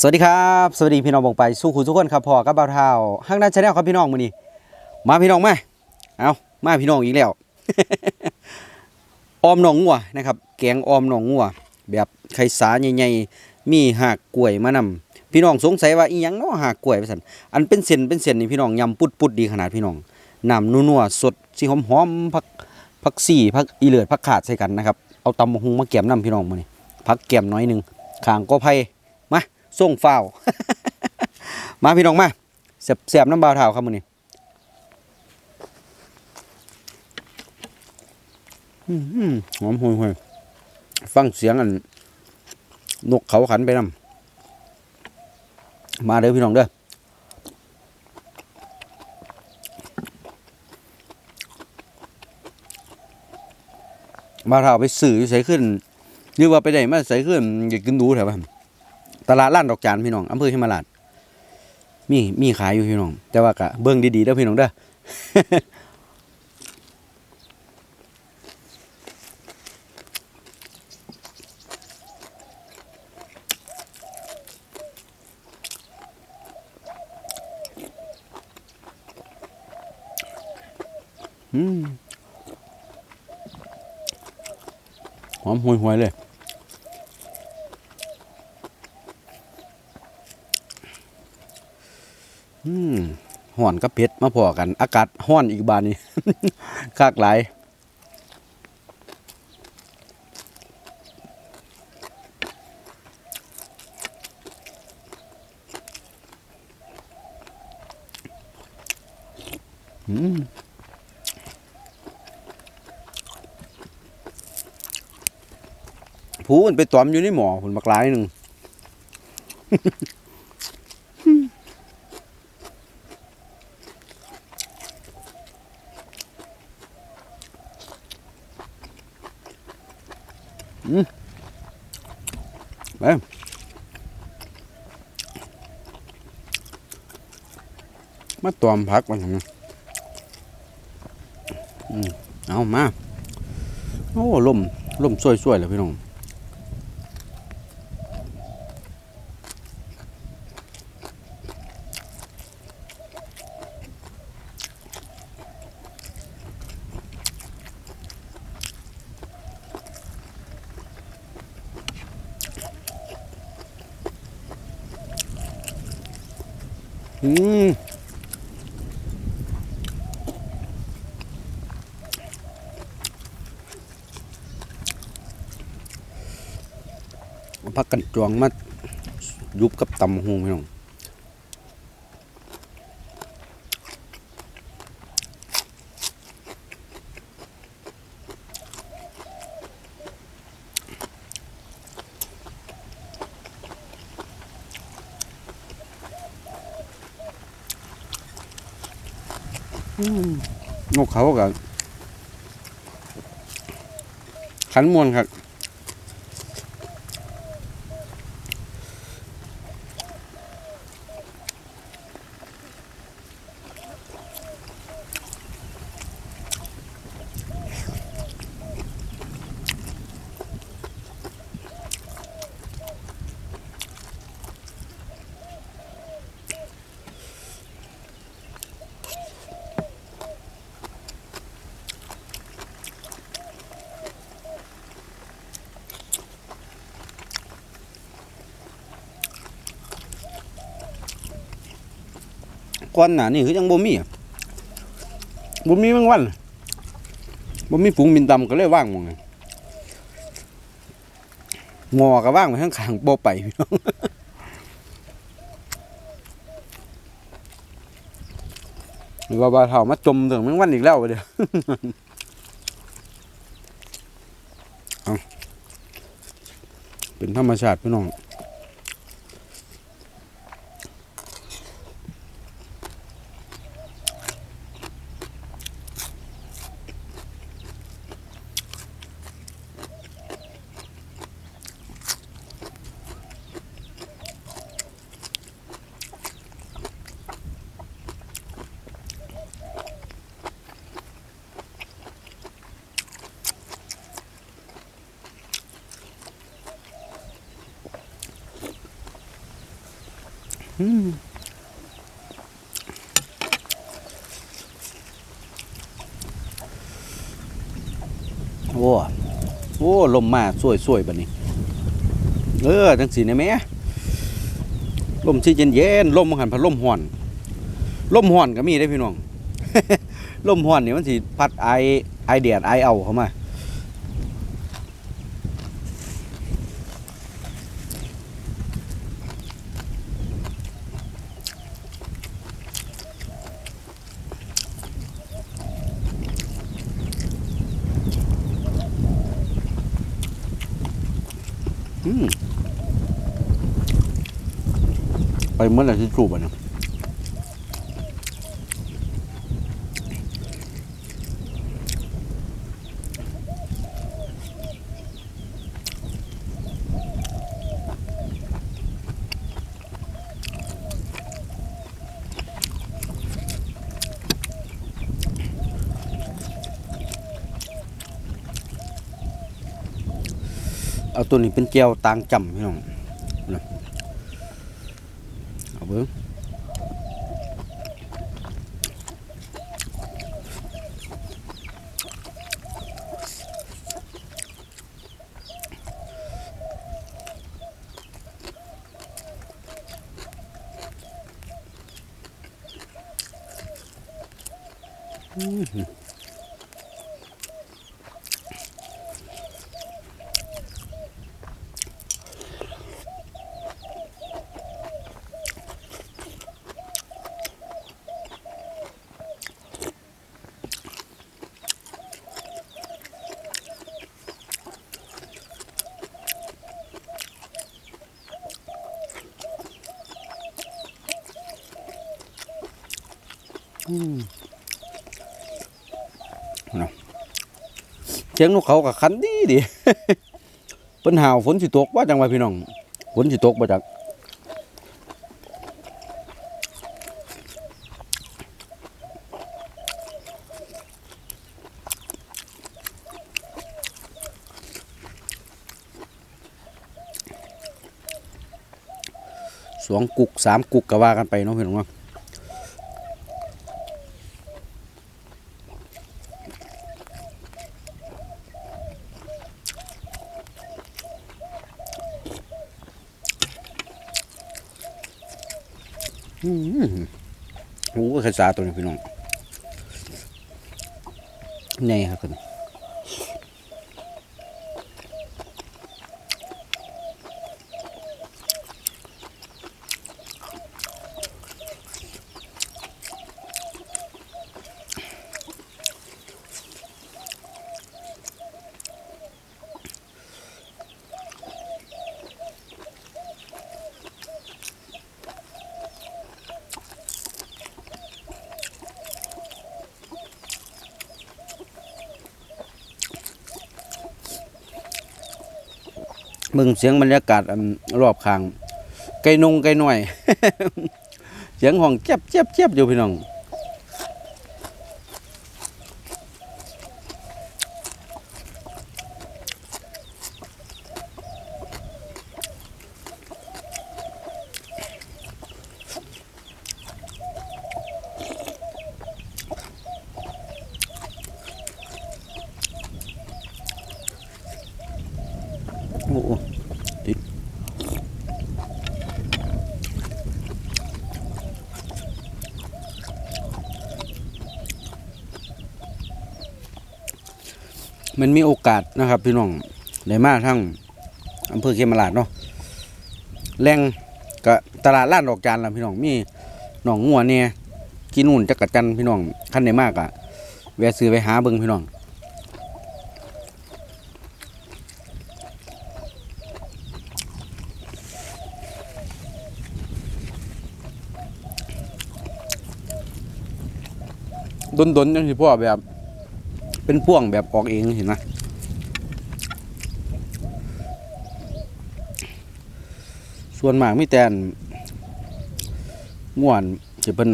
สวัสดีครับ สวัสดีพี่น้องบงไปสู้คุณทุกคนครับพอกับบ่าวเท้าห้างด้านชาแนลครับพี่น้องมือนี้มาพี่น้องมาเอามาพี่น้องอีกแล้วออมหนองงัวนะครับ แกงออมหนองงัว แบบไข่สาใหญ่ๆมีหากกล้วยมานำพี่น้องสงสัยว่าอีหยังเนาะหากกล้วยว่าซั่นอันเป็นเส้นเป็นเส้นนี่พี่น้องยำปุดๆดีขนาดพี่น้องน้ำนัวๆสดสิหอมๆผักผักซี่ผักอีเลือดผักขาดใส่กันนะครับเอาตำบักหุงมาแกมน้ำพี่น้องมือนี้ผักแกมน้อยหนึงขางก็ไผมา ส่งฟ้ามาพี่น้องมาแซ่บๆน้ำบาวเท้าครับมือนี้อืมหอมห่วยๆฟังเสียงอันนกเขาขันไปนำมาเด้อพี่น้องเด้อมาเท่าไปสื่อใส่ขึ้นหรือว่าไปได้มาใส่ขึ้นอยากกินดูแถวบ้าน ตลาดล้านดอกจานพี่น้องอำเภอหิมาลาดมีมีขายอยู่พี่น้อง แต่ว่ากะเบิ่งดีๆเด้อพี่น้องเด้อหอมห่วยหวยๆเลย อืม ห่อนกับเผ็ดมาพอกัน อากาศห้อนอีกบานนี้คากหลายอืมผู้มันไปตอมอยู่ในหมอผลบักหลายหนึ่ง อืมไปมาตอมพักมันนะอืมเอามา โอ้ล่มล่มสวยๆเลยพี่น้อง อืมพักกันจวงมายุบกับตำหงพี่น้อง นกเขากับขันมวนครับ ก้อนหนานี่คือยังบ่มีอะบ่มีแมงวันบ่มีฝูงบินตำก็เลยว่างหมองไงงอก็ว่างไปข้างขางๆบ่ไปพี่น้องหรือว่าบาเฒ่ามาจมถึงแมงวันอีกแล้วเดี๋ยวเอเป็นธรรมชาติพี่น้อง โอ้โอ้ลมมาสวยๆบัดนี้ เออจังสีนะแม่ลมที่เย็นๆลมหันพัดลมห่อนลมห่อนก็มีได้พี่น้องลมห่อนนี่มันสิพัดไอไอเดียดไอเอาเข้ามา เมื่อไหร่ที่จูบอะเนี่ยเอาตัวนี้เป็นแก้วตางจำพี่น้อง 嗯。Mm. อื้อหือเสียงนกเขากับคันดีดิเพิ่นห่าวฝนสิตกว่าจังหวพี่น้องฝนสิตกบ่จักสองกุกสามกุกก็ว่ากันไปเนาะพี่น้องเนาะอืมโอ้ ขสาตัวนี้พี่น้องนี่ครับคุณ เบิ่งเสียงบรรยากาศรอบข้าง ไก่นงไก่น้อย เสียงห้องเจ็บเจ็บเจ็บอยู่พี่น้อง มันมีโอกาสนะครับ พี่น้องได้มาทั้งอำเภอเขมราชเนาะแรงก็ตลาดล้านดอกจานละพี่น้องมีหนองงัวเนี่ยกินนู่นจักรจันพี่น้องขั้นได้มากอะแวะซื้อไปหาเบิ่งพี่น้องดนดนๆจังสิพ่อแบบ เป็นพ่วงแบบออกเองเห็นไหมส่วนหมากไม่แตนม่วนจะเป็น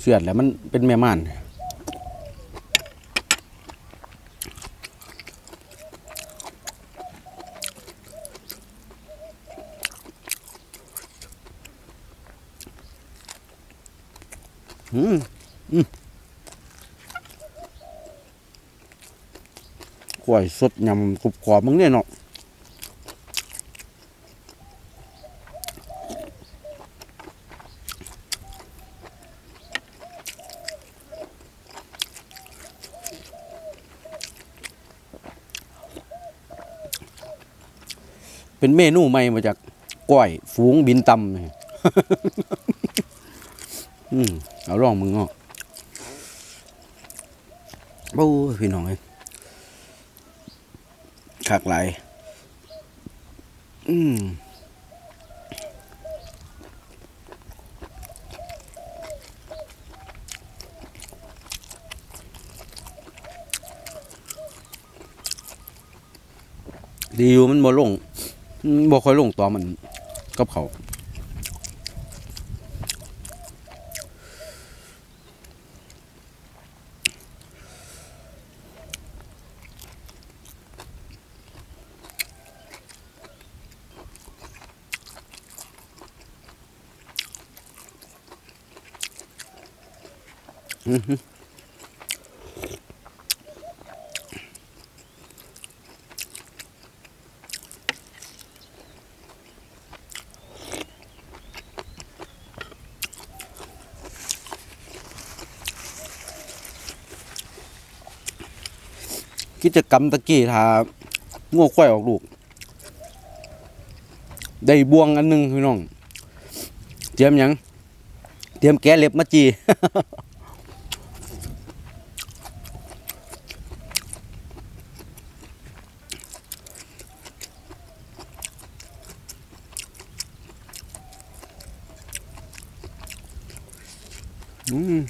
เสือดแล้วมันเป็นแม่ม่านอืม ล้วยสดยำกรุบกรอบมึงเนี่ยเนาะเป็นเมนูใหม่มาจากก้อยฝูงบินตำนี่อืมเอาลองมึงเนาะโอ้ยพี่น้องเอ้ ขากหลอืมดีอยู่มันบ่ลงบ่ค่อยลงต่อมันกับเขา กิจกรรมตะกี้ถ้าง่วควายออกลูก ได้บวงอันหนึงพี่น้อง เตรียมยัง เตรียมแกะเล็บมาจี อืม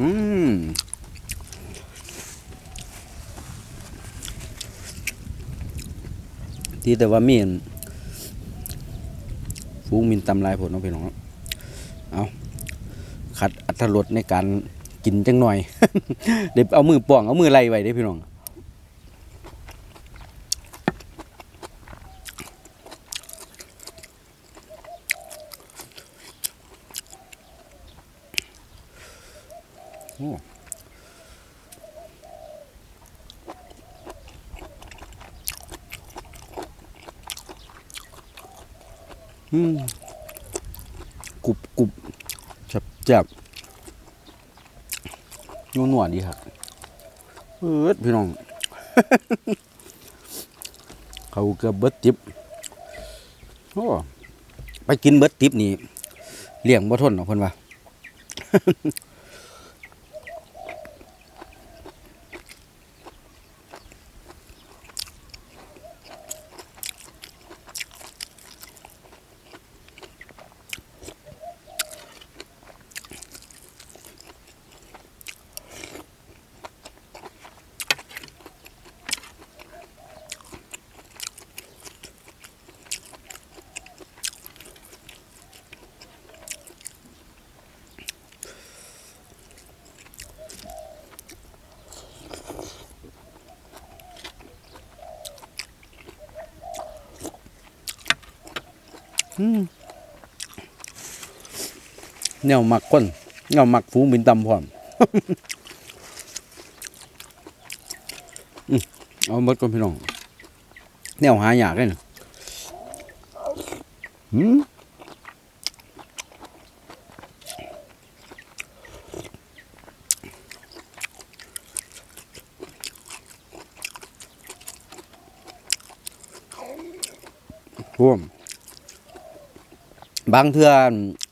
อืมที่แต่ว่ามีนฟูงมินตำลายผลน้องพี่น้องเอาขัดอัตรสในการกินจังหน่อย เดี๋ยวเอามือป่องเอามือไล่ไว้ได้พี่น้อง กรุบกรุบจับจับนัวนัวดดีครับเออพี่น้อง เขาเกือบเบิดติบโอ้ไปกินเบิดติบนี่เลี้ยงบ่ทนหรอกเพิ่นว่า แนวมักคนแนวมักฝูงบินตำพร้อมอืมเอาหมดก่อนพี่น้องแนวหายากเลยนะอืมร่วม บางเทื่อ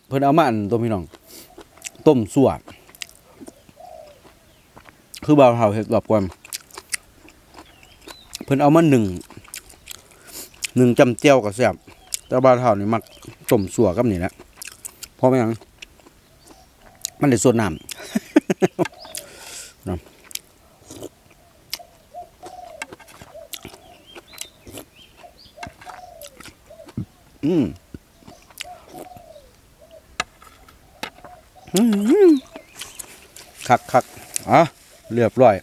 เพิ่นเอามาอันตัวพี่น้อง ต้มสั่วคือบ่าวเฮาเฮ็ดรอบก่อนเพิ่นเอามาหนึ่งหนึ่งจำเจียวก็แซ่บแต่บ่าวเฮานี่มักต้มสั่วกับนี่แหละเพราะไม่หยังมันได้สดน้ำน้ำอืม อื้อหือ คักคักอะเรียบร้อย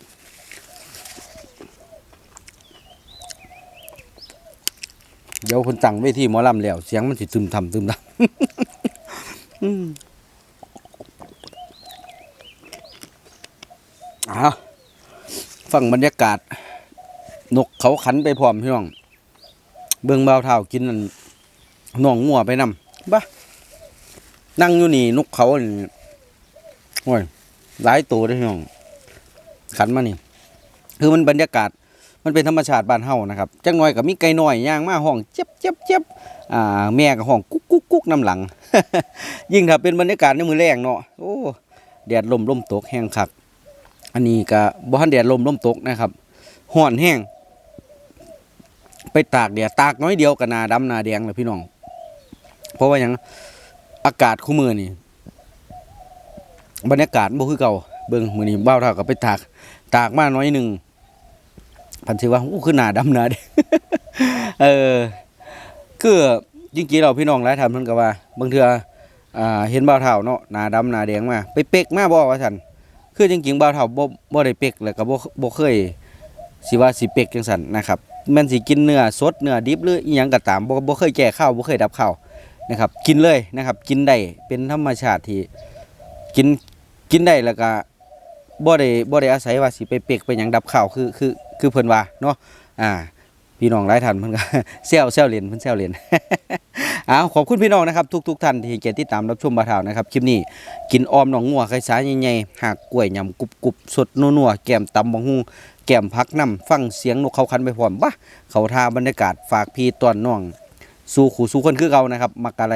เดี๋ยวคนตั้งเวทีหมอลำแล้ว เสียงมันสิตึมทำตึมทำอืมอะฟังบรรยากาศ นกเขาขันไปพร้อมพี่น้อง เบิ่งเบาเท้ากินนั่นน่องงัวไปนำบ้านั่งอยู่นี่นกเขานี่ โอ้ยหลายตัวเลยพี่น้องขันมานี่ คือมันบรรยากาศมันเป็นธรรมชาติบ้านเฮานะครับจังน้อยก็มีไก่น้อยย่างมาห้องเจ็บเจ็บเจ็บอ่าแม่ก็ห้องกุ๊กกุ๊กกุ๊กน้ำหลัง ยิ่งถ้าเป็นบรรยากาศในมือแรงเนาะโอ้แดดลมลมตกแห้งคัก อันนี้ก็บ่ทันแดดลมลมตกนะครับห้อนแห้ง ไปตากแดดตากน้อยเดียวก็หนาดำนาแดงเลยพี่น้อง เพราะว่าหยังอากาศคู่มือนี่ บรรยากาศบ่คือเก่าเบิ่งมื้อนี้บ้าวเท่าก็ไปตาก ตากมาน้อยหนึงพันสิว่าอู้คือหนาดำหนาแดงเออคือจริงๆเราพี่น้องหลายท่านเพิ่นก็ว่าบางเทื่ออ่าเห็นบ่าวเท่าเนาะหน้าดำหน้าแดงมาไปเป๊กมาบ่ว่าซั่นคือจริงๆบ่าวเท่าบ่บ่ได้เป๊กแล้วก็บ่บ่เคยสิว่าสิเป๊กจังซั่นนะครับแม่นสิกินเนื้อสดเนื้อดิบหรืออีหยังก็ตามบ่บ่เคยแก้ข้าวบ่เคยดับข้าวนะครับ กินเลยนะครับ กินได้เป็นธรรมชาติที่ กินกินได้แล้วก็บ่ได้บ่ได้อาศัยว่าสิไปเปกไปหยังดับข้าวคือคือคือเพิ่นว่าเนาะอ่าพี่น้องหลายท่านเพิ่นก็แซวแซวเล่นเพิ่นแซวเล่นอ้าวขอบคุณพี่น้องนะครับทุกๆท่านที่เกียรติดตามรับชมบาทาวนะครับคลิปนี้กินออมหนองงัวไข่สาใหญ่ๆหากกล้วยยำกรุบๆสดนัวๆแก้มตำบังฮูแก้มพักน้ำฟังเสียงนกเขาคันไปพร้อมบ้าเขาทาบรรยากาศฝากพี่ตอนน้อง สู่ขู่สู่คนคือเก่านะครับมักอะไร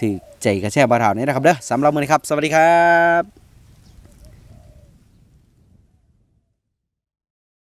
ถือใจกระแช่บาทาวนี้นะครับเด้อสำหรับมือนี้ครับ สวัสดีครับ